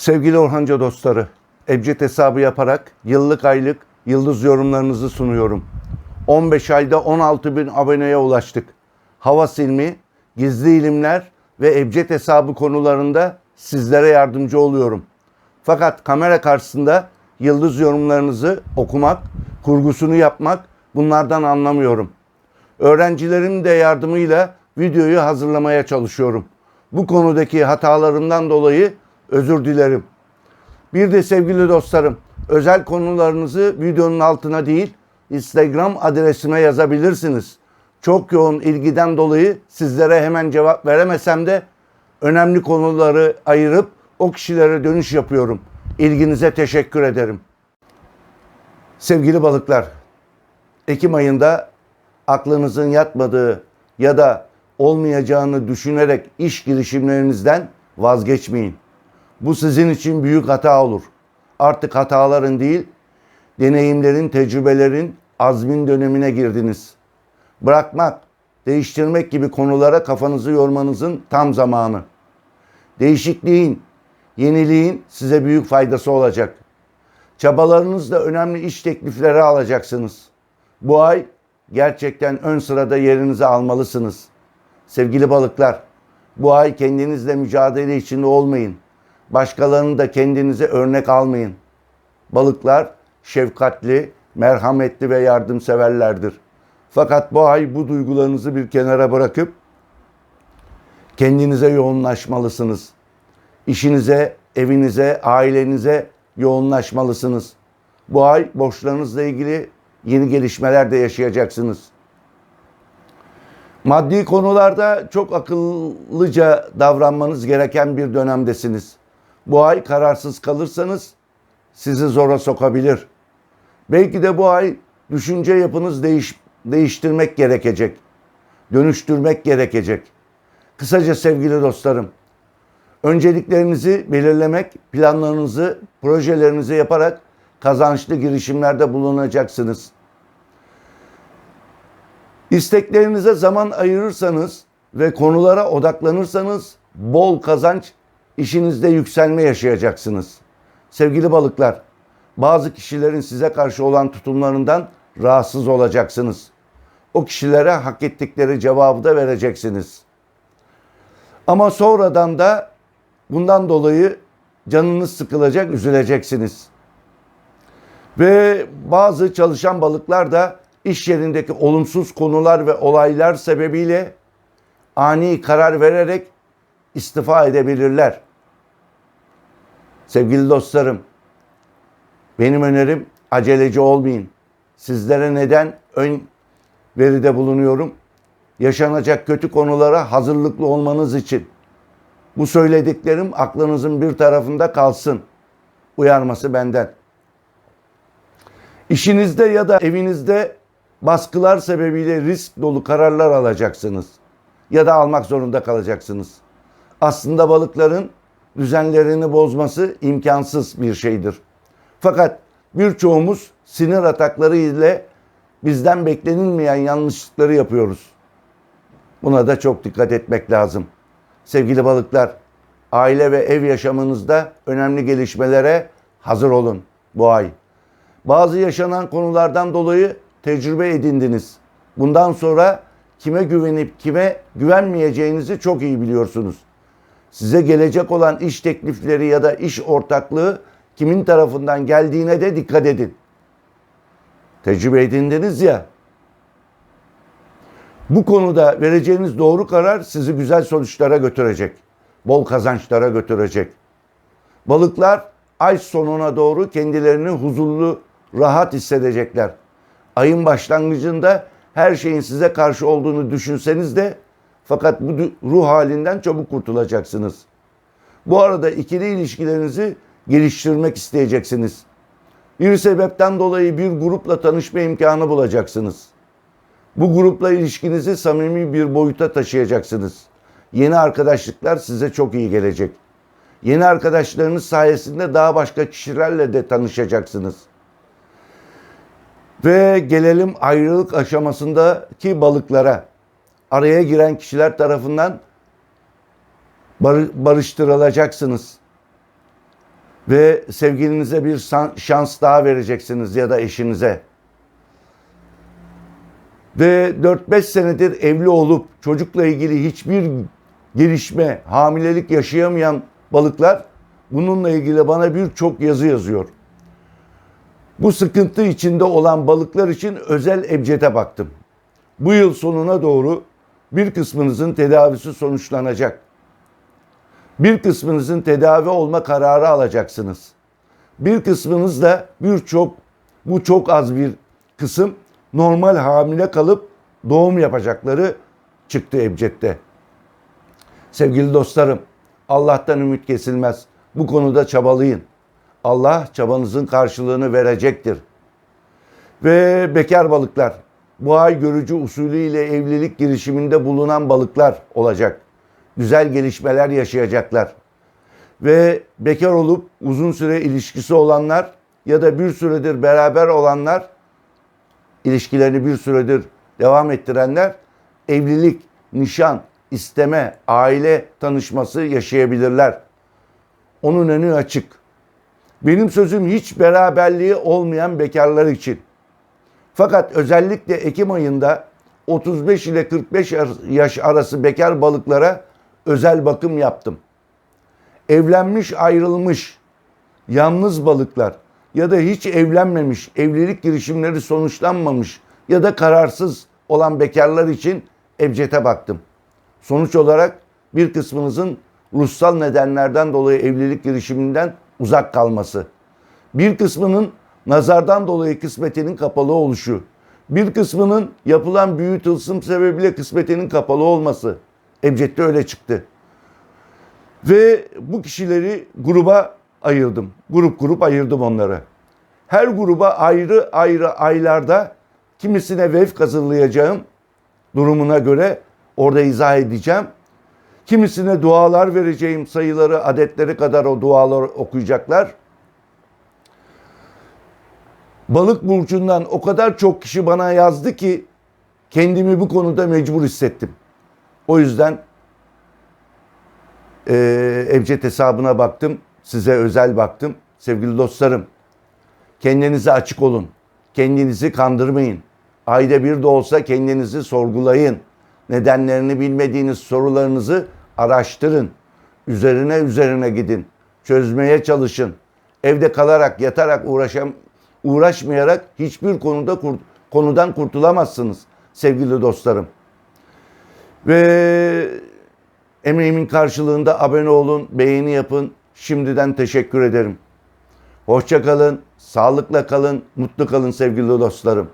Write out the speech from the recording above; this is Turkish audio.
Sevgili Orhanca dostları, Ebced hesabı yaparak yıllık aylık yıldız yorumlarınızı sunuyorum. 15 ayda 16 bin aboneye ulaştık. Hava silmi, gizli ilimler ve Ebced hesabı konularında sizlere yardımcı oluyorum. Fakat kamera karşısında yıldız yorumlarınızı okumak, kurgusunu yapmak bunlardan anlamıyorum. Öğrencilerim de yardımıyla videoyu hazırlamaya çalışıyorum. Bu konudaki hatalarımdan dolayı özür dilerim. Bir de sevgili dostlarım, özel konularınızı videonun altına değil, Instagram adresime yazabilirsiniz. Çok yoğun ilgiden dolayı sizlere hemen cevap veremesem de önemli konuları ayırıp o kişilere dönüş yapıyorum. İlginize teşekkür ederim. Sevgili balıklar, Ekim ayında aklınızın yatmadığı ya da olmayacağını düşünerek iş girişimlerinizden vazgeçmeyin. Bu sizin için büyük hata olur. Artık hataların değil, deneyimlerin, tecrübelerin, azmin dönemine girdiniz. Bırakmak, değiştirmek gibi konulara kafanızı yormanızın tam zamanı. Değişikliğin, yeniliğin size büyük faydası olacak. Çabalarınızla önemli iş teklifleri alacaksınız. Bu ay gerçekten ön sırada yerinizi almalısınız. Sevgili balıklar, bu ay kendinizle mücadele içinde olmayın. Başkalarını da kendinize örnek almayın. Balıklar şefkatli, merhametli ve yardımseverlerdir. Fakat bu ay bu duygularınızı bir kenara bırakıp kendinize yoğunlaşmalısınız. İşinize, evinize, ailenize yoğunlaşmalısınız. Bu ay borçlarınızla ilgili yeni gelişmeler de yaşayacaksınız. Maddi konularda çok akıllıca davranmanız gereken bir dönemdesiniz. Bu ay kararsız kalırsanız sizi zora sokabilir. Belki de bu ay düşünce yapınız değiş, değiştirmek gerekecek. Dönüştürmek gerekecek. Kısaca sevgili dostlarım, önceliklerinizi belirlemek, planlarınızı, projelerinizi yaparak kazançlı girişimlerde bulunacaksınız. İsteklerinize zaman ayırırsanız ve konulara odaklanırsanız bol kazanç işinizde yükselme yaşayacaksınız. Sevgili balıklar, bazı kişilerin size karşı olan tutumlarından rahatsız olacaksınız. O kişilere hak ettikleri cevabı da vereceksiniz. Ama sonradan da bundan dolayı canınız sıkılacak, üzüleceksiniz. Ve bazı çalışan balıklar da iş yerindeki olumsuz konular ve olaylar sebebiyle ani karar vererek istifa edebilirler. Sevgili dostlarım, benim önerim aceleci olmayın. Sizlere neden ön veride bulunuyorum? Yaşanacak kötü konulara hazırlıklı olmanız için. Bu söylediklerim aklınızın bir tarafında kalsın. Uyarması benden. İşinizde ya da evinizde baskılar sebebiyle risk dolu kararlar alacaksınız. Ya da almak zorunda kalacaksınız. Aslında balıkların düzenlerini bozması imkansız bir şeydir. Fakat birçoğumuz sinir atakları ile bizden beklenilmeyen yanlışlıkları yapıyoruz. Buna da çok dikkat etmek lazım. Sevgili balıklar, aile ve ev yaşamınızda önemli gelişmelere hazır olun bu ay. Bazı yaşanan konulardan dolayı tecrübe edindiniz. Bundan sonra kime güvenip kime güvenmeyeceğinizi çok iyi biliyorsunuz. Size gelecek olan iş teklifleri ya da iş ortaklığı kimin tarafından geldiğine de dikkat edin. Tecrübe edindiniz ya. Bu konuda vereceğiniz doğru karar sizi güzel sonuçlara götürecek. Bol kazançlara götürecek. Balıklar ay sonuna doğru kendilerini huzurlu, rahat hissedecekler. Ayın başlangıcında her şeyin size karşı olduğunu düşünseniz de fakat bu ruh halinden çabuk kurtulacaksınız. Bu arada ikili ilişkilerinizi geliştirmek isteyeceksiniz. Bir sebepten dolayı bir grupla tanışma imkanı bulacaksınız. Bu grupla ilişkinizi samimi bir boyuta taşıyacaksınız. Yeni arkadaşlıklar size çok iyi gelecek. Yeni arkadaşlarınız sayesinde daha başka kişilerle de tanışacaksınız. Ve gelelim ayrılık aşamasındaki balıklara. Araya giren kişiler tarafından barıştırılacaksınız. Ve sevgilinize bir şans daha vereceksiniz ya da eşinize. Ve 4-5 senedir evli olup çocukla ilgili hiçbir gelişme, hamilelik yaşayamayan balıklar bununla ilgili bana birçok yazı yazıyor. Bu sıkıntı içinde olan balıklar için özel ebcede baktım. Bu yıl sonuna doğru bir kısmınızın tedavisi sonuçlanacak. Bir kısmınızın tedavi olma kararı alacaksınız. Bir kısmınız da birçok bu çok az bir kısım normal hamile kalıp doğum yapacakları çıktı Ebced'de. Sevgili dostlarım, Allah'tan ümit kesilmez. Bu konuda çabalayın. Allah çabanızın karşılığını verecektir. Ve bekar balıklar, bu ay görücü usulüyle evlilik girişiminde bulunan balıklar olacak. Güzel gelişmeler yaşayacaklar. Ve bekar olup uzun süre ilişkisi olanlar ya da bir süredir beraber olanlar, ilişkilerini bir süredir devam ettirenler evlilik, nişan, isteme, aile tanışması yaşayabilirler. Onun önü açık. Benim sözüm hiç beraberliği olmayan bekarlar için. Fakat özellikle Ekim ayında 35 ile 45 yaş arası bekar balıklara özel bakım yaptım. Evlenmiş, ayrılmış, yalnız balıklar ya da hiç evlenmemiş, evlilik girişimleri sonuçlanmamış ya da kararsız olan bekarlar için ebcete baktım. Sonuç olarak bir kısmınızın ruhsal nedenlerden dolayı evlilik girişiminden uzak kalması. Bir kısmının nazardan dolayı kısmetinin kapalı oluşu. Bir kısmının yapılan büyü tılsım sebebiyle kısmetinin kapalı olması. Ebced'de öyle çıktı. Ve bu kişileri gruba ayırdım. Grup grup ayırdım onları. Her gruba ayrı ayrı aylarda kimisine vefk hazırlayacağım durumuna göre orada izah edeceğim. Kimisine dualar vereceğim sayıları adetleri kadar o dualar okuyacaklar. Balık burcundan o kadar çok kişi bana yazdı ki kendimi bu konuda mecbur hissettim. O yüzden e, Ebced hesabına baktım. Size özel baktım. Sevgili dostlarım kendinize açık olun. Kendinizi kandırmayın. Ayda bir de olsa kendinizi sorgulayın. Nedenlerini bilmediğiniz sorularınızı araştırın. Üzerine üzerine gidin. Çözmeye çalışın. Evde kalarak, yatarak uğraşam uğraşmayarak hiçbir konuda kurt, konudan kurtulamazsınız sevgili dostlarım. Ve emeğimin karşılığında abone olun, beğeni yapın. Şimdiden teşekkür ederim. Hoşça kalın, sağlıkla kalın, mutlu kalın sevgili dostlarım.